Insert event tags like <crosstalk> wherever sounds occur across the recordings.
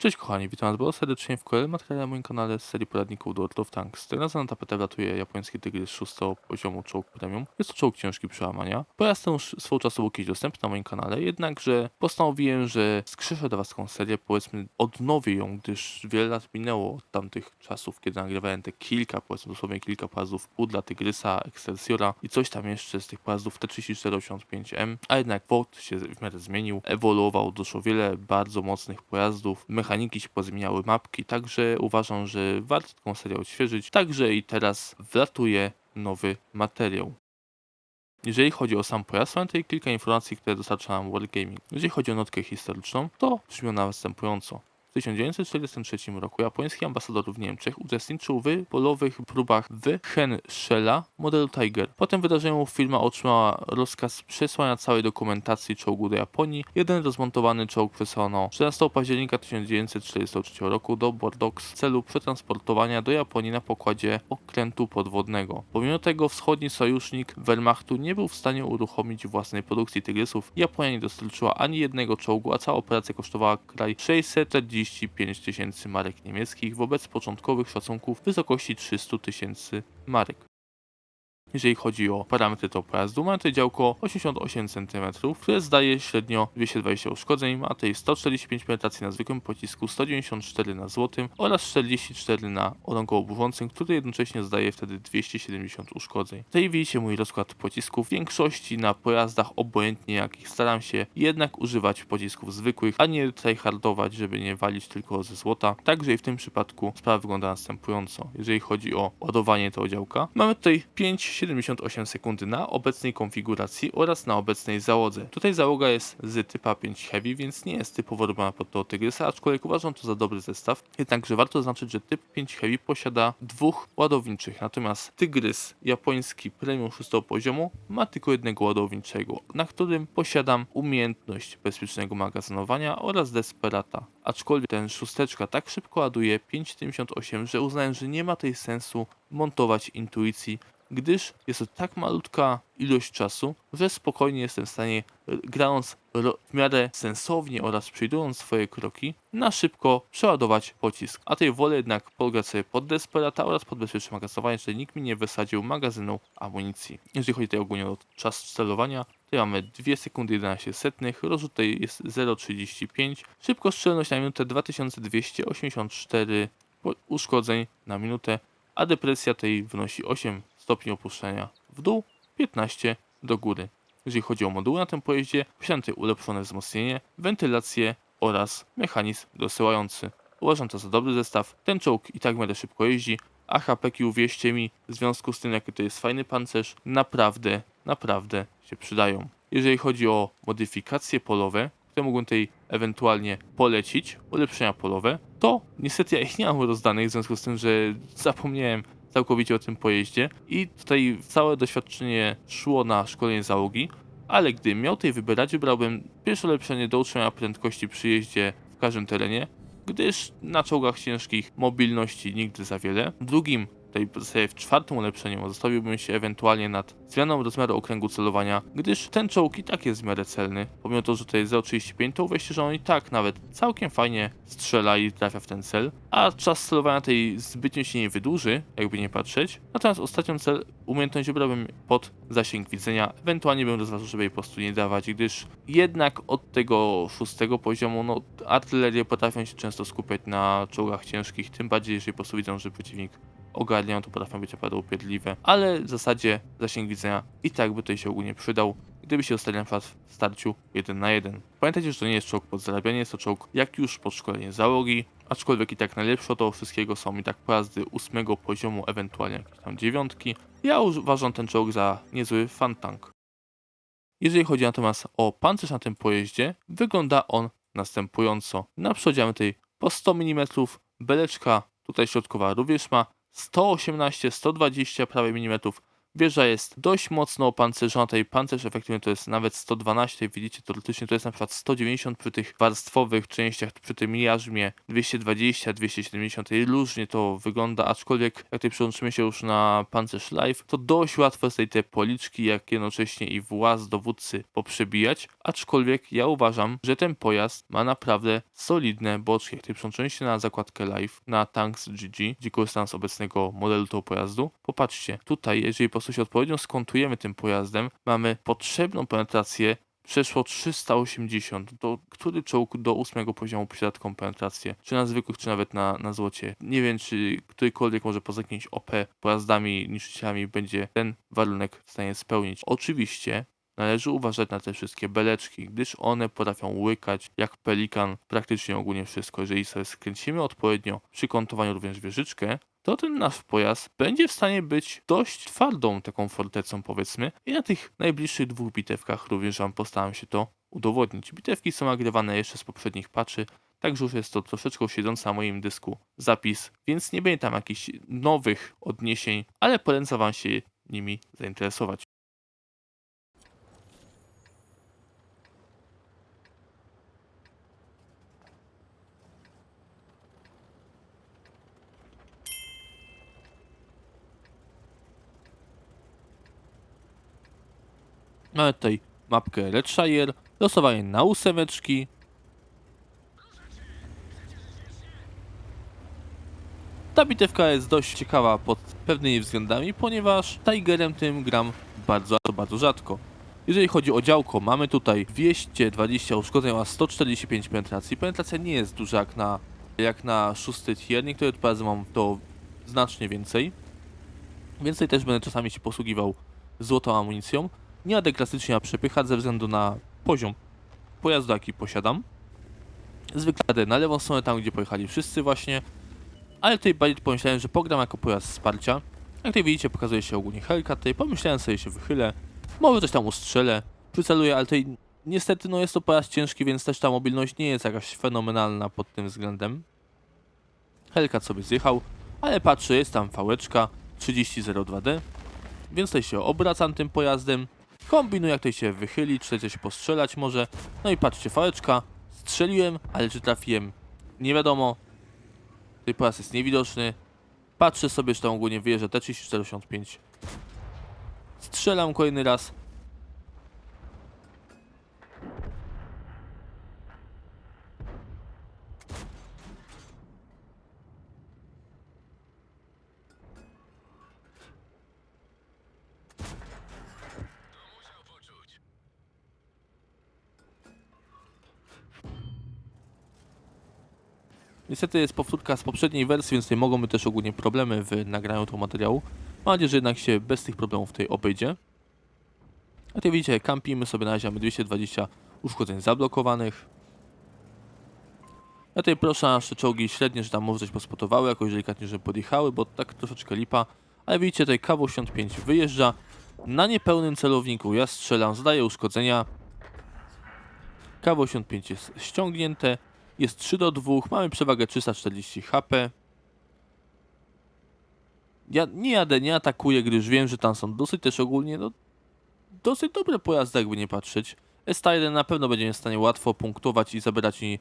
Cześć kochani, witam was bardzo serdecznie w kolejnym materiale na moim kanale z serii poradników do World of Tanks. Tym razem na tapetę wlatuje japoński tygrys 6 poziomu czołg premium. Jest to czołg ciężki przełamania. Pojazd ten już swego czasu był kiedyś dostępny na moim kanale, jednakże postanowiłem, że skrzyszę dla was taką serię, powiedzmy odnowię ją, gdyż wiele lat minęło od tamtych czasów, kiedy nagrywałem te kilka, powiedzmy dosłownie kilka pojazdów Pudla, Tygrysa, Excelsiora i coś tam jeszcze z tych pojazdów T3485M, a jednak WOT się w miarę zmienił, ewoluował, doszło wiele bardzo mocnych pojazdów, mechaniki się pozmieniały, mapki, także uważam, że warto taką serię odświeżyć, także i teraz wlatuje nowy materiał. Jeżeli chodzi o sam pojazd, mam tutaj kilka informacji, które dostarcza nam Wargaming. Jeżeli chodzi o notkę historyczną, to brzmi ona następująco. W 1943 roku japoński ambasador w Niemczech uczestniczył w polowych próbach w Henschela modelu Tiger. Po tym wydarzeniu firma otrzymała rozkaz przesłania całej dokumentacji czołgu do Japonii. Jeden rozmontowany czołg przesłano 13 października 1943 roku do Bordeaux w celu przetransportowania do Japonii na pokładzie okrętu podwodnego. Pomimo tego wschodni sojusznik Wehrmachtu nie był w stanie uruchomić własnej produkcji tygrysów. Japonia nie dostarczyła ani jednego czołgu, a cała operacja kosztowała kraj 645 tysięcy marek niemieckich wobec początkowych szacunków w wysokości 300 tysięcy marek. Jeżeli chodzi o parametry tego pojazdu, ma tutaj działko 88 cm, które zdaje średnio 220 uszkodzeń, ma tutaj 145 penetracji na zwykłym pocisku, 194 na złotym oraz 44 na orągowo burzącym, który jednocześnie zdaje wtedy 270 uszkodzeń. Tutaj widzicie mój rozkład pocisków. W większości na pojazdach, obojętnie jakich, staram się jednak używać pocisków zwykłych, a nie tutaj hardować, żeby nie walić tylko ze złota. Także i w tym przypadku sprawa wygląda następująco. Jeżeli chodzi o ładowanie tego działka, mamy tutaj 5 78 sekundy na obecnej konfiguracji oraz na obecnej załodze. Tutaj załoga jest z typa 5 Heavy, więc nie jest typowo robiona pod tego Tygrysa, aczkolwiek uważam to za dobry zestaw. Jednakże warto zaznaczyć, że typ 5 Heavy posiada dwóch ładowniczych, natomiast Tygrys japoński premium 6 poziomu ma tylko jednego ładowniczego, na którym posiadam umiejętność bezpiecznego magazynowania oraz Desperata. Aczkolwiek ten szósteczka tak szybko ładuje 5,78, że uznałem, że nie ma tej sensu montować intuicji gdyż jest to tak malutka ilość czasu, że spokojnie jestem w stanie, e, grając w miarę sensownie oraz przewidując swoje kroki, na szybko przeładować pocisk. A tej wolę jednak pograć sobie pod Desperata oraz pod bezpieczne magazynowanie, czyli nikt mi nie wysadził magazynu amunicji. Jeżeli chodzi tutaj ogólnie o czas celowania, Tutaj mamy 2 sekundy 11 setnych, rozrzut tutaj jest 0,35, szybkostrzelność na minutę 2284 po- uszkodzeń na minutę, a depresja tej wynosi 8 stopni opuszczenia w dół, 15 do góry. Jeżeli chodzi o moduły na tym pojeździe, posiadam ulepszone wzmocnienie, wentylację oraz mechanizm dosyłający. Uważam to za dobry zestaw. Ten czołg i tak będę szybko jeździ, a HPki uwierzcie mi, w związku z tym jaki to jest fajny pancerz, naprawdę, naprawdę się przydają. Jeżeli chodzi o modyfikacje polowe, które mógłbym tutaj ewentualnie polecić, ulepszenia polowe, to niestety ja ich nie mam rozdanych, w związku z tym, że zapomniałem całkowicie o tym pojeździe i tutaj całe doświadczenie szło na szkolenie załogi, ale gdybym miał tutaj wybierać, wybrałbym pierwsze ulepszenie do utrzymania prędkości przy jeździe w każdym terenie, gdyż na czołgach ciężkich mobilności nigdy za wiele. Drugim, tutaj sobie w czwartym ulepszeniu zostawiłbym się ewentualnie nad zmianą rozmiaru okręgu celowania, gdyż ten czołg i tak jest w miarę celny. Pomimo to, że tutaj jest 0,35, to uwierzcie, że on i tak nawet całkiem fajnie strzela i trafia w ten cel, a czas celowania tej zbytnio się nie wydłuży, jakby nie patrzeć. Natomiast ostatnią cel, umiejętność wybrałbym pod zasięg widzenia, ewentualnie bym rozważył, żeby jej po prostu nie dawać, gdyż jednak od tego szóstego poziomu, no artylerie potrafią się często skupiać na czołgach ciężkich, tym bardziej jeżeli po prostu widzą, że przeciwnik ogarniają, to potrafią być naprawdę upierdliwe, ale w zasadzie zasięg widzenia i tak by tutaj się ogólnie przydał, gdyby się dostali na przykład w starciu 1 na 1. Pamiętajcie, że to nie jest czołg pod zarabianie, jest to czołg jak już pod szkolenie załogi, aczkolwiek i tak najlepsze od tego wszystkiego są i tak pojazdy 8 poziomu, ewentualnie jakieś tam dziewiątki. Ja uważam ten czołg za niezły fantank. Jeżeli chodzi natomiast o pancerz na tym pojeździe, wygląda on następująco. Na przodzie mamy tutaj po 100 mm, beleczka tutaj środkowa również ma 118, 120 prawie mm, Wieża jest dość mocno opancerzona, tutaj pancerz efektywny to jest nawet 112, jak widzicie teoretycznie to jest na przykład 190 przy tych warstwowych częściach, przy tym jarzmie 220, 270 i różnie to wygląda, aczkolwiek jak tutaj przełączymy się już na pancerz live, to dość łatwo jest tutaj te policzki, jak jednocześnie i właz dowódcy poprzebijać, aczkolwiek ja uważam, że ten pojazd ma naprawdę solidne boczki, jak tutaj przełączymy się na zakładkę live, na Tanks GG, gdzie korzystam z obecnego modelu tego pojazdu, popatrzcie, tutaj jeżeli prostu się odpowiednio skontujemy tym pojazdem, mamy potrzebną penetrację przeszło 380. To który czołg do ósmego poziomu posiada taką penetrację? Czy na zwykłych, czy nawet na, na złocie? Nie wiem, czy którykolwiek może poza jakimiś OP pojazdami, niszczycielami będzie ten warunek w stanie spełnić. Oczywiście Należy uważać na te wszystkie beleczki, gdyż one potrafią łykać jak pelikan praktycznie ogólnie wszystko. Jeżeli sobie skręcimy odpowiednio przy kątowaniu również wieżyczkę, to ten nasz pojazd będzie w stanie być dość twardą taką fortecą powiedzmy i na tych najbliższych dwóch bitewkach również wam postaram się to udowodnić. Bitewki są nagrywane jeszcze z poprzednich patchy, Także już jest to troszeczkę siedzący na moim dysku zapis, więc nie będzie tam jakichś nowych odniesień, ale polecam Wam się nimi zainteresować. Mamy tutaj mapkę Redshire, losowanie na ósemeczki. Ta bitewka jest dość ciekawa pod pewnymi względami, ponieważ Tigerem tym gram bardzo, bardzo rzadko. Jeżeli chodzi o działko, mamy tutaj 220 uszkodzeń oraz 145 penetracji. Penetracja nie jest duża jak na, jak na szósty tier, niektóre pojazdy mam to znacznie więcej. Więcej też będę czasami się posługiwał złotą amunicją. Nie jadę klasycznie na przepychać ze względu na poziom pojazdu, jaki posiadam. Zwykle jadę na lewą stronę, tam gdzie pojechali wszyscy właśnie. Ale tutaj bardziej pomyślałem, że pogram jako pojazd wsparcia. Jak tutaj widzicie, pokazuje się ogólnie Helka. Tutaj pomyślałem sobie, się wychylę. Może coś tam ustrzelę, przyceluję, ale tutaj niestety no jest to pojazd ciężki, więc też ta mobilność nie jest jakaś fenomenalna pod tym względem. Helka sobie zjechał, ale patrzę, jest tam fałeczka 3002D. Więc tutaj się obracam tym pojazdem. Kombinuję jak tutaj się wychylić, czy coś postrzelać może. No i patrzcie, fałeczka. Strzeliłem, ale czy trafiłem? Nie wiadomo. Tutaj pojazd jest niewidoczny. Patrzę sobie, że tam ogólnie wyjeżdża T-3485. Strzelam kolejny raz. Niestety jest powtórka z poprzedniej wersji, więc tutaj mogą być też ogólnie problemy w nagraniu tego materiału. Mam nadzieję, że jednak się bez tych problemów tutaj obejdzie. A tutaj widzicie, kampimy sobie na razie, mamy 220 uszkodzeń zablokowanych. Ja tutaj proszę nasze czołgi średnie, że tam może coś pospotowały, jakoś delikatnie, żeby podjechały, bo tak troszeczkę lipa. Ale widzicie, tutaj KW-85 wyjeżdża na niepełnym celowniku. Ja strzelam, zdaję uszkodzenia. KW-85 jest ściągnięte. Jest 3 do 2, mamy przewagę 340 HP. Ja nie jadę, nie atakuję, gdyż wiem, że tam są dosyć też ogólnie, no, dosyć dobre pojazdy, jakby nie patrzeć. S1 na pewno będzie w stanie łatwo punktować i zabierać mi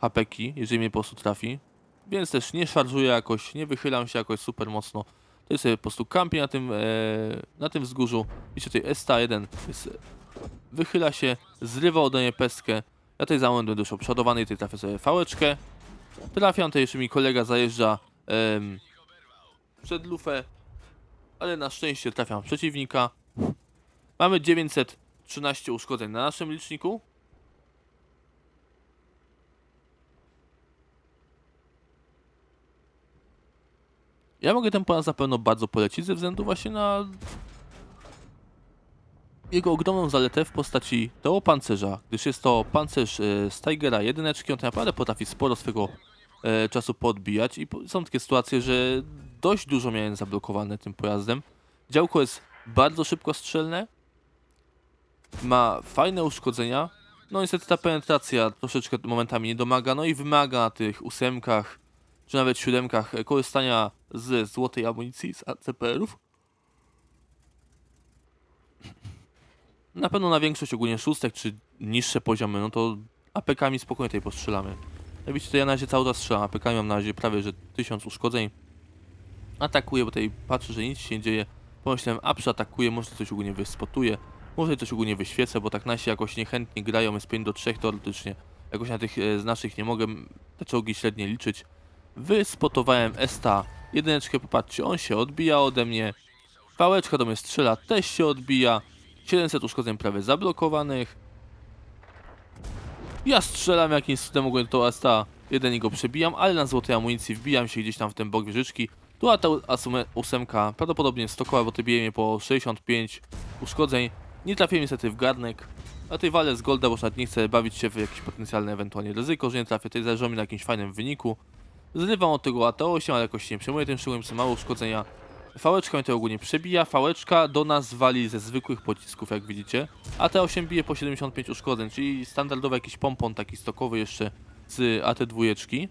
hapeki, jeżeli mnie po prostu trafi. Więc też nie szarżuję jakoś, nie wychylam się jakoś super mocno. To jest sobie po prostu kampię na tym, e, na tym wzgórzu. Widzicie, tutaj S1 jest, wychyla się, zrywa ode mnie pestkę. Ja tutaj za moment będę już przodowany i tutaj trafię sobie fałeczkę. Trafiam, tutaj jeszcze mi kolega zajeżdża em, przed lufę, ale na szczęście trafiam przeciwnika. Mamy 913 uszkodzeń na naszym liczniku. Ja mogę ten pojazd na pewno bardzo polecić ze względu właśnie na jego ogromną zaletę w postaci tego pancerza, gdyż jest to pancerz e, z Tigera on tak naprawdę potrafi sporo swego e, czasu podbijać i są takie sytuacje, że dość dużo miałem zablokowane tym pojazdem. Działko jest bardzo szybko strzelne, ma fajne uszkodzenia, no niestety ta penetracja troszeczkę momentami nie domaga, no i wymaga na tych ósemkach, czy nawet siódemkach e, korzystania z złotej amunicji, z ACPR-ów. Na pewno na większość ogólnie szóstek czy niższe poziomy, no to APK-ami spokojnie tutaj postrzelamy. Jak widzicie, to ja na razie cały czas strzelam APK-ami, mam na razie prawie, że 1000 uszkodzeń. Atakuję, bo tutaj patrzę, że nic się nie dzieje. Pomyślałem, a przeatakuję, może coś ogólnie wyspotuje, może coś ogólnie wyświecę, bo tak nasi jakoś niechętnie grają, jest 5 do 3 teoretycznie. Jakoś na tych e, z naszych nie mogę te czołgi średnie liczyć. Wyspotowałem Esta. Jedyneczkę, popatrzcie, on się odbija ode mnie. Pałeczka do mnie strzela, też się odbija. 700 uszkodzeń prawie zablokowanych. Ja strzelam jakimś cudem ogólnie to Esta. Jeden go przebijam, ale na złotej amunicji wbijam się gdzieś tam w ten bok wieżyczki. Tu ta asume- ósemka prawdopodobnie stokoła, bo ty bije mnie po 65 uszkodzeń. Nie trafię niestety w garnek. A tej walę z Golda, bo nawet nie chcę bawić się w jakieś potencjalne ewentualnie ryzyko, że nie trafię. Tutaj zależy mi na jakimś fajnym wyniku. Zrywam od tego AT8, ale jakoś się nie przejmuję tym szczególnie, są małe uszkodzenia. Fałeczka mnie to ogólnie przebija, fałeczka do nas wali ze zwykłych pocisków, jak widzicie. A T8 bije po 75 uszkodzeń, czyli standardowy jakiś pompon taki stokowy jeszcze z AT2.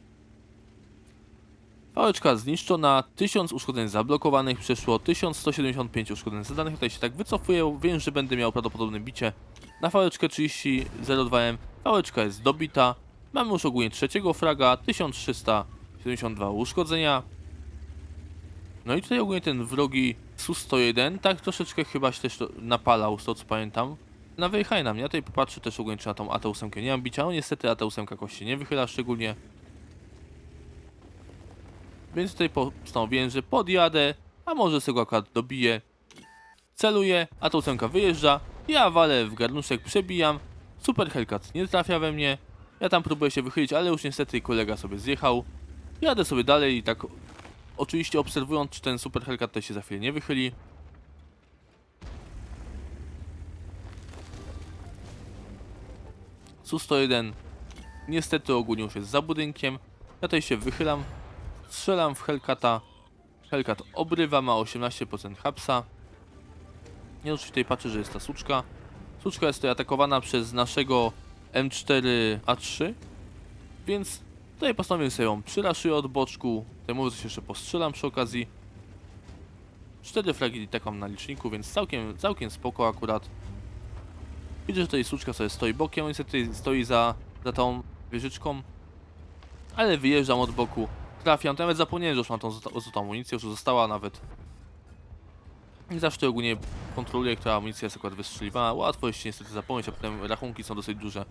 Fałeczka zniszczona, 1000 uszkodzeń zablokowanych, przeszło 1175 uszkodzeń zadanych. Tutaj się tak wycofuję, wiem, że będę miał prawdopodobne bicie. Na fałeczkę 30.02M fałeczka jest dobita. Mamy już ogólnie trzeciego fraga, 1372 uszkodzenia. No i tutaj ogólnie ten wrogi Su-101 tak troszeczkę chyba się też to napalał, z tego co pamiętam. Na wyjechanie na mnie, ja tutaj popatrzę też ogólnie czy na tą AT8 nie mam bicia, no niestety AT8 jakoś się nie wychyla szczególnie. Więc tutaj postanowiłem, że podjadę, a może sobie go akurat dobiję. Celuję, AT8 wyjeżdża, ja walę w garnuszek, przebijam. Super Hellcat nie trafia we mnie. Ja tam próbuję się wychylić, ale już niestety kolega sobie zjechał. Jadę sobie dalej i tak oczywiście obserwując, czy ten Super Hellcat też się za chwilę nie wychyli. Su-101 niestety ogólnie już jest za budynkiem. Ja tutaj się wychylam, strzelam w Hellcata. Hellcat obrywa, ma 18% hapsa. Ja już tutaj patrzę, że jest ta suczka. Suczka jest tutaj atakowana przez naszego M4A3, więc tutaj postanowiłem sobie ją przyraszuję od boczku. Tutaj może coś jeszcze postrzelam przy okazji. Cztery fragi tak mam na liczniku, więc całkiem, całkiem spoko akurat. Widzę, że tutaj suczka sobie stoi bokiem, niestety stoi za, za tą wieżyczką. Ale wyjeżdżam od boku, trafiam, to nawet zapomniałem, że już mam tą złotą amunicję, już została nawet. I zawsze ogólnie kontroluję, która amunicja jest akurat wystrzeliwana. Łatwo jest się niestety zapomnieć, a potem rachunki są dosyć duże.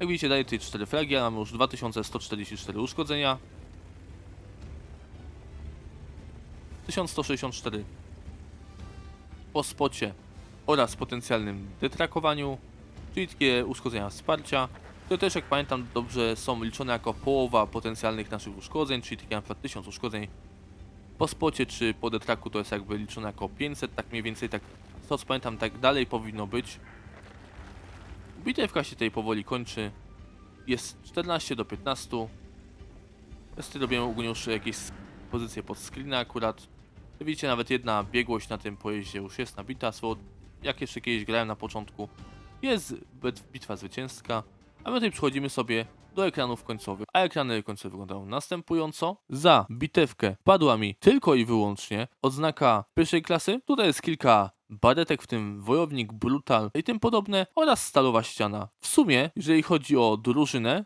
Jak widzicie, daję tutaj 4 fragi, a mamy już 2144 uszkodzenia. 1164 po spocie oraz potencjalnym detrakowaniu, czyli takie uszkodzenia wsparcia. To też, jak pamiętam dobrze, są liczone jako połowa potencjalnych naszych uszkodzeń, czyli takie na przykład 1000 uszkodzeń po spocie czy po detraku to jest jakby liczone jako 500, tak mniej więcej tak, to co pamiętam, tak dalej powinno być. Bitewka się tutaj powoli kończy. Jest 14 do 15. Ja tutaj robię ogólnie już jakieś pozycje pod screena akurat. Widzicie, nawet jedna biegłość na tym pojeździe już jest nabita. Jak jeszcze kiedyś grałem na początku, jest bit- bitwa zwycięska. A my tutaj przechodzimy sobie do ekranów końcowych. A ekrany końcowe wyglądają następująco. Za bitewkę padła mi tylko i wyłącznie odznaka pierwszej klasy. Tutaj jest kilka baretek, w tym wojownik, brutal i tym podobne oraz stalowa ściana. W sumie, jeżeli chodzi o drużynę,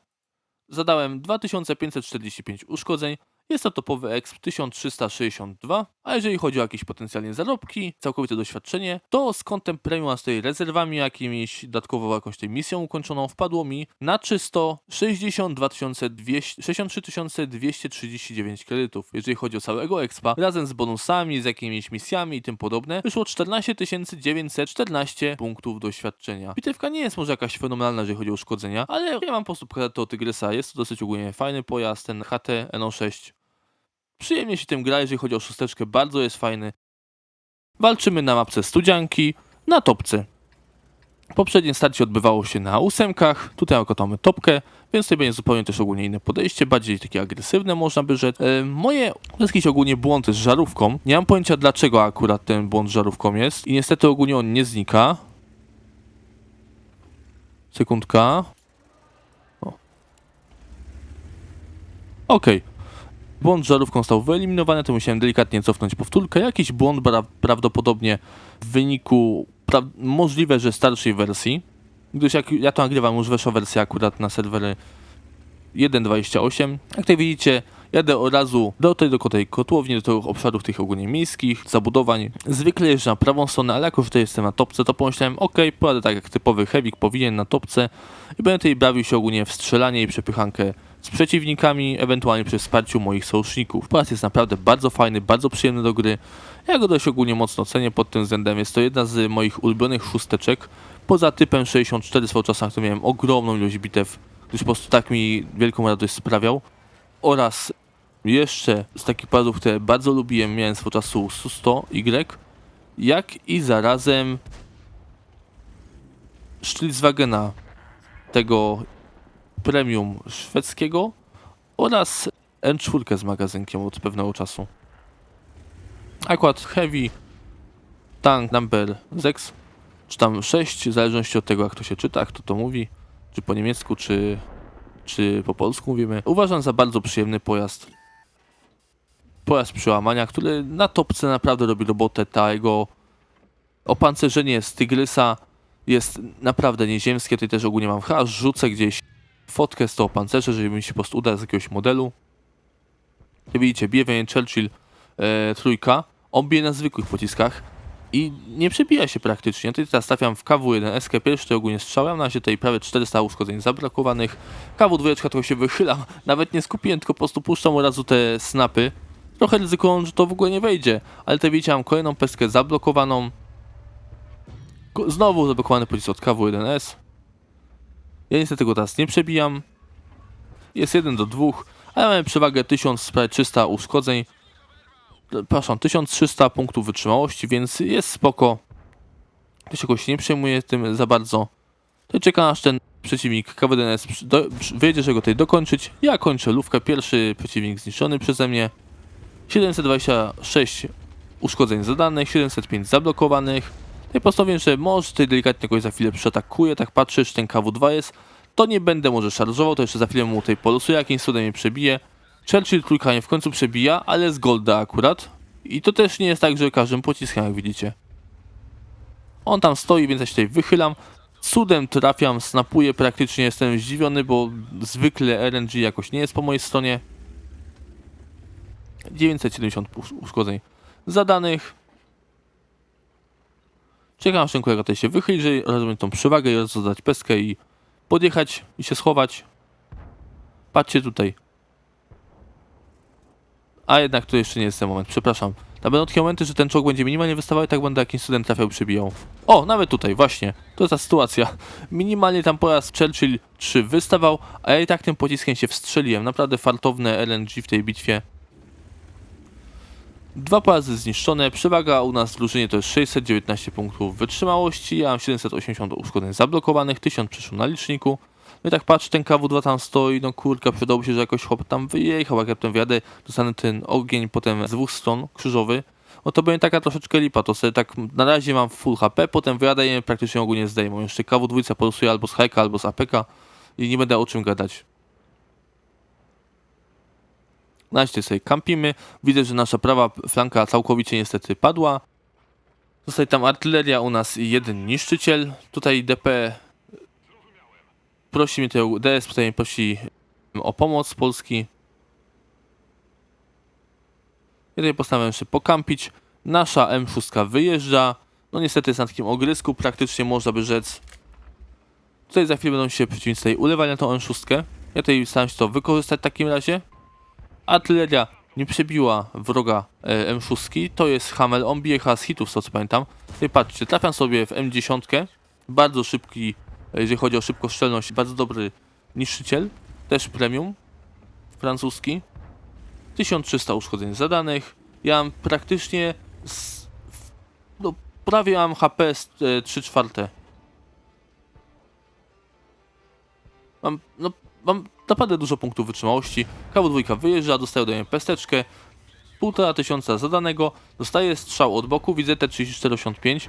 zadałem 2545 uszkodzeń. Jest to topowy exp 1362, a jeżeli chodzi o jakieś potencjalnie zarobki, całkowite doświadczenie, to z kątem premium a z tej rezerwami jakimiś, dodatkowo jakąś tej misją ukończoną, wpadło mi na czysto 62 200 63 239 kredytów. Jeżeli chodzi o całego expa, razem z bonusami, z jakimiś misjami i tym podobne, wyszło 14 914 punktów doświadczenia. Bitewka nie jest może jakaś fenomenalna, jeżeli chodzi o uszkodzenia, ale ja mam po prostu to Tygrysa, jest to dosyć ogólnie fajny pojazd, ten HT NO6 Przyjemnie się tym gra, jeżeli chodzi o szósteczkę, bardzo jest fajny. Walczymy na mapce Studzianki, na topce. Poprzednie starcie odbywało się na ósemkach, tutaj jako mamy topkę, więc tutaj będzie zupełnie też ogólnie inne podejście, bardziej takie agresywne można by rzec. E, moje, to jakiś ogólnie błąd z żarówką, nie mam pojęcia dlaczego akurat ten błąd z żarówką jest i niestety ogólnie on nie znika. Sekundka. Okej. Błąd żarówką został wyeliminowany, to musiałem delikatnie cofnąć powtórkę. Jakiś błąd pra prawdopodobnie w wyniku pra- możliwe, że starszej wersji, gdyż jak ja to nagrywam, już weszła wersja akurat na serwery 1.28. Jak tutaj widzicie, jadę od razu do tej, do tej kotłowni, do tych obszarów tych ogólnie miejskich, zabudowań. Zwykle jeżdżę na prawą stronę, ale jako, że tutaj jestem na topce, to pomyślałem, ok, pojadę tak jak typowy heavy powinien na topce i będę tutaj bawił się ogólnie w strzelanie i przepychankę z przeciwnikami, ewentualnie przy wsparciu moich sojuszników. Pojazd jest naprawdę bardzo fajny, bardzo przyjemny do gry. Ja go dość ogólnie mocno cenię pod tym względem. Jest to jedna z moich ulubionych szósteczek. Poza typem 64 swego czasu, na którym miałem ogromną ilość bitew, gdyż po prostu tak mi wielką radość sprawiał. Oraz jeszcze z takich pojazdów, które bardzo lubiłem, miałem swego czasu Su-100Y, jak i zarazem Stilswagena, tego premium szwedzkiego oraz N4 z magazynkiem od pewnego czasu. Akurat Heavy Tank Number 6, czy tam 6, w zależności od tego jak to się czyta, jak to mówi, czy po niemiecku, czy, czy po polsku mówimy. Uważam za bardzo przyjemny pojazd. Pojazd przełamania, który na topce naprawdę robi robotę. Ta jego opancerzenie z Tygrysa jest naprawdę nieziemskie. Tutaj też ogólnie mam chyba rzucę gdzieś fotkę z tego pancerza, żeby mi się po prostu uda z jakiegoś modelu. Jak widzicie, bije Churchill e, trójka, on bije na zwykłych pociskach i nie przebija się praktycznie. Tutaj teraz trafiam w KW1 SK pierwszy, to ogólnie strzałem, na razie tutaj prawie 400 uszkodzeń zabrakowanych. KW2 trochę się wychylam, nawet nie skupiłem, tylko po prostu puszczam od razu te snapy. Trochę ryzykują, że to w ogóle nie wejdzie, ale tutaj widzicie, mam kolejną pestkę zablokowaną. Ko- Znowu zablokowany pocisk od KW1S. Ja niestety go teraz nie przebijam. Jest 1 do 2, ale mamy przewagę 1000 prawie 300 uszkodzeń. Przepraszam, 1300 punktów wytrzymałości, więc jest spoko. Też jakoś nie przejmuję tym za bardzo. To czeka aż ten przeciwnik KWDNS wyjedzie, żeby go tutaj dokończyć. Ja kończę lówkę. Pierwszy przeciwnik zniszczony przeze mnie. 726 uszkodzeń zadanych, 705 zablokowanych. No i postanowiłem, że może tutaj delikatnie kogoś za chwilę przeatakuje, tak patrzę, że ten KW2 jest, to nie będę może szarżował, to jeszcze za chwilę mu tutaj polosuję, jakimś cudem mnie przebije. Churchill trójka mnie w końcu przebija, ale z golda akurat. I to też nie jest tak, że każdym pociskiem, jak widzicie. On tam stoi, więc ja się tutaj wychylam. Cudem trafiam, snapuję praktycznie, jestem zdziwiony, bo zwykle RNG jakoś nie jest po mojej stronie. 970 usz- uszkodzeń zadanych. Aż ten kolega tutaj się wychyli, że rozumiem tą przewagę i rozdać peskę i podjechać i się schować. Patrzcie tutaj. A jednak to jeszcze nie jest ten moment, przepraszam. Tam będą takie momenty, że ten czołg będzie minimalnie wystawał i tak będę jakiś student trafiał przebijał. O, nawet tutaj, właśnie. To jest ta sytuacja. <laughs> Minimalnie tam po raz Churchill 3 wystawał, a ja i tak tym pociskiem się wstrzeliłem. Naprawdę fartowne LNG w tej bitwie. Dwa pojazdy zniszczone, przewaga u nas w drużynie to jest 619 punktów wytrzymałości, ja mam 780 uszkodzeń zablokowanych, 1000 przyszło na liczniku. No i tak patrz, ten KW2 tam stoi, no kurka, przydałoby się, że jakoś chłop tam wyjechał, jak ja potem wjadę, dostanę ten ogień potem z dwóch stron, krzyżowy, no to będzie taka troszeczkę lipa, to sobie tak na razie mam full HP, potem wyjadę i praktycznie ogólnie zdejmą. Jeszcze KW2 polusuję albo z hajka, albo z APK i nie będę o czym gadać. Na razie sobie kampimy. Widzę, że nasza prawa flanka całkowicie niestety padła. Zostaje tam artyleria, u nas i jeden niszczyciel. Tutaj DP prosi mnie tutaj, DS tutaj prosi o pomoc Polski. Ja tutaj postanowiłem jeszcze pokampić. Nasza M6 wyjeżdża. No niestety jest na takim ogrysku, praktycznie można by rzec. Tutaj za chwilę będą się przeciwnicy ulewali na tą M6. Ja tutaj staram się to wykorzystać w takim razie. Artyleria nie przebiła wroga e, M6. To jest Hamel. On bije chyba z hitów, co pamiętam. Tutaj patrzcie, trafiam sobie w M10. Bardzo szybki, e, jeżeli chodzi o szybkostrzelność, bardzo dobry niszczyciel. Też premium. Francuski. 1300 uszkodzeń zadanych. Ja mam praktycznie z, no, prawie mam HP e, 3 czwarte. Mam, no, mam naprawdę dużo punktów wytrzymałości. KW2 wyjeżdża, dostaje ode mnie pesteczkę. Półtora tysiąca zadanego. Dostaję strzał od boku, widzę T3485.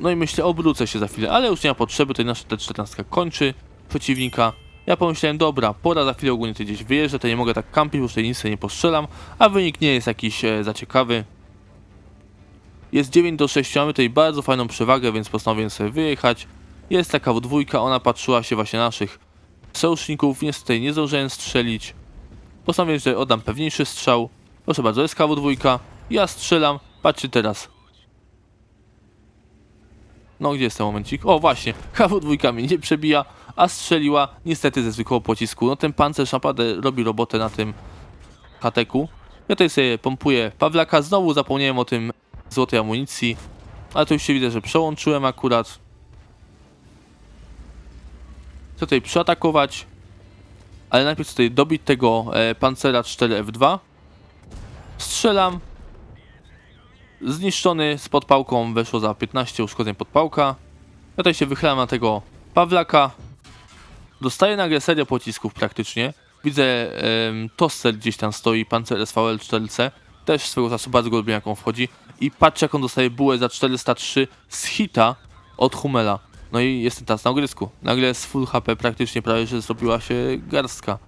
No i myślę, obrócę się za chwilę, ale już nie ma potrzeby, tutaj nasza T14 kończy przeciwnika. Ja pomyślałem, dobra, pora za chwilę ogólnie tutaj gdzieś wyjeżdżę, to nie mogę tak kampić, bo tutaj nic sobie nie postrzelam, a wynik nie jest jakiś e, za ciekawy. Jest 9 do 6, mamy tutaj bardzo fajną przewagę, więc postanowiłem sobie wyjechać. Jest taka dwójka, ona patrzyła się właśnie na naszych sojuszników, więc tutaj nie zdążyłem strzelić. Postanowiłem, że oddam pewniejszy strzał. Proszę bardzo, jest kawu dwójka. Ja strzelam. Patrzcie teraz. No, gdzie jest ten momencik? O, właśnie. Kawu dwójka mnie nie przebija, a strzeliła niestety ze zwykłego pocisku. No, ten pancerz naprawdę robi robotę na tym hateku. Ja tutaj sobie pompuję Pawlaka. Znowu zapomniałem o tym złotej amunicji. Ale tu już się widzę, że przełączyłem akurat. Chcę tutaj przeatakować. Ale najpierw tutaj dobić tego e, pancera 4F2. Strzelam. Zniszczony z podpałką weszło za 15 uszkodzeń podpałka. Ja tutaj się wychylam na tego Pawlaka. Dostaję nagle serię pocisków praktycznie. Widzę em, Toster gdzieś tam stoi, pancer SVL 4C. Też swego czasu bardzo go lubię jak on wchodzi. I patrzcie jak on dostaje bułę za 403 z hita od Humela. No i jestem teraz na ogrysku. Nagle z full HP praktycznie prawie że zrobiła się garstka.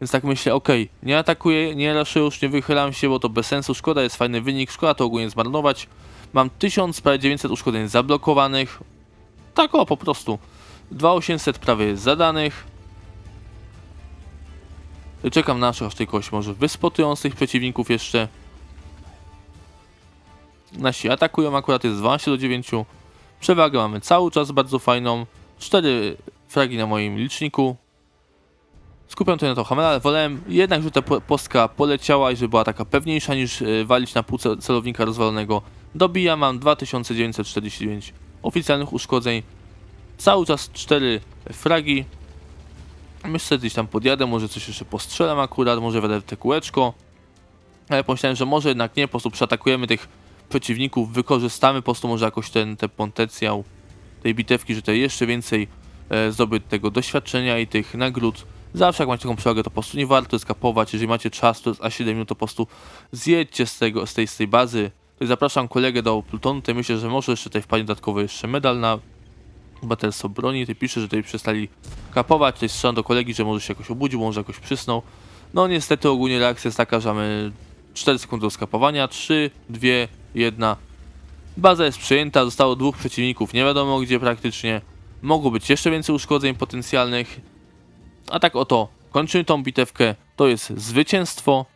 Więc tak myślę, okej, nie atakuję, nie raszę już, nie wychylam się, bo to bez sensu, szkoda, jest fajny wynik, szkoda to ogólnie zmarnować. Mam 1000, prawie 900 uszkodzeń zablokowanych. Tak o, po prostu. 2800 prawie zadanych. Czekam na naszych, aż kogoś może wyspotują z tych przeciwników jeszcze. Nasi atakują, akurat jest 12 do 9. Przewagę mamy cały czas bardzo fajną. 4 fragi na moim liczniku. Skupiam tutaj na to Hamela, ale wolałem jednak, żeby ta po- postka poleciała i żeby była taka pewniejsza niż y, walić na pół ce- celownika rozwalonego. Dobija, mam 2949 oficjalnych uszkodzeń. Cały czas 4 fragi. Myślę, że gdzieś tam podjadę, może coś jeszcze postrzelam akurat, może wjadę te kółeczko. Ale pomyślałem, że może jednak nie, po prostu przeatakujemy tych przeciwników, wykorzystamy po prostu może jakoś ten, ten potencjał tej bitewki, że tutaj jeszcze więcej e, zdobyć tego doświadczenia i tych nagród. Zawsze jak macie taką przewagę, to po prostu nie warto skapować. Jeżeli macie czas, to jest A7 minut, to po prostu zjedźcie z, tego, z, tej, z tej bazy. Tutaj zapraszam kolegę do Plutonu, tutaj myślę, że może jeszcze tutaj wpadnie dodatkowy jeszcze medal na Battleso broni. Tutaj pisze, że tutaj przestali kapować. Tutaj strzelam do kolegi, że może się jakoś obudził, może jakoś przysnął. No niestety ogólnie reakcja jest taka, że mamy 4 sekundy do skapowania. 3, 2, 1. Baza jest przejęta, zostało dwóch przeciwników, nie wiadomo gdzie praktycznie. Mogło być jeszcze więcej uszkodzeń potencjalnych. A tak oto, kończymy tą bitewkę. To jest zwycięstwo.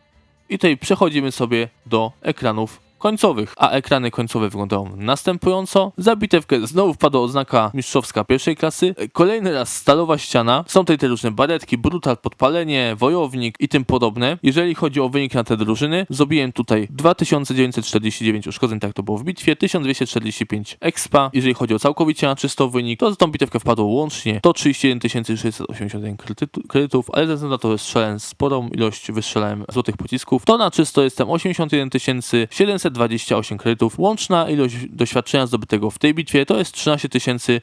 I tutaj przechodzimy sobie do ekranów końcowych. A ekrany końcowe wyglądają następująco. Za bitewkę znowu wpadła oznaka mistrzowska pierwszej klasy. Kolejny raz stalowa ściana. Są tutaj te różne baretki, brutal, podpalenie, wojownik i tym podobne. Jeżeli chodzi o wynik na te drużyny, zrobiłem tutaj 2949 uszkodzeń, tak to było w bitwie, 1245 expa. Jeżeli chodzi o całkowicie na czysto wynik, to za tą bitewkę wpadło łącznie 131 681 kredytu- kredytów, ale ze względu na to, że strzelałem sporą ilość, wystrzelałem złotych pocisków, to na czysto jestem 81 728 kredytów. Łączna ilość doświadczenia zdobytego w tej bitwie to jest 13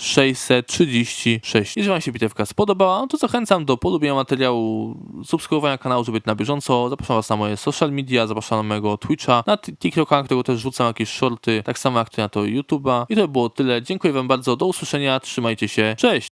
636. Jeżeli Wam się bitewka spodobała, no to zachęcam do polubienia materiału, subskrybowania kanału, żeby być na bieżąco. Zapraszam Was na moje social media, zapraszam na mojego Twitcha, na Ti- TikToka, którego też rzucam jakieś shorty, tak samo jak to na to YouTube'a. I to by było tyle. Dziękuję Wam bardzo, do usłyszenia, trzymajcie się, cześć!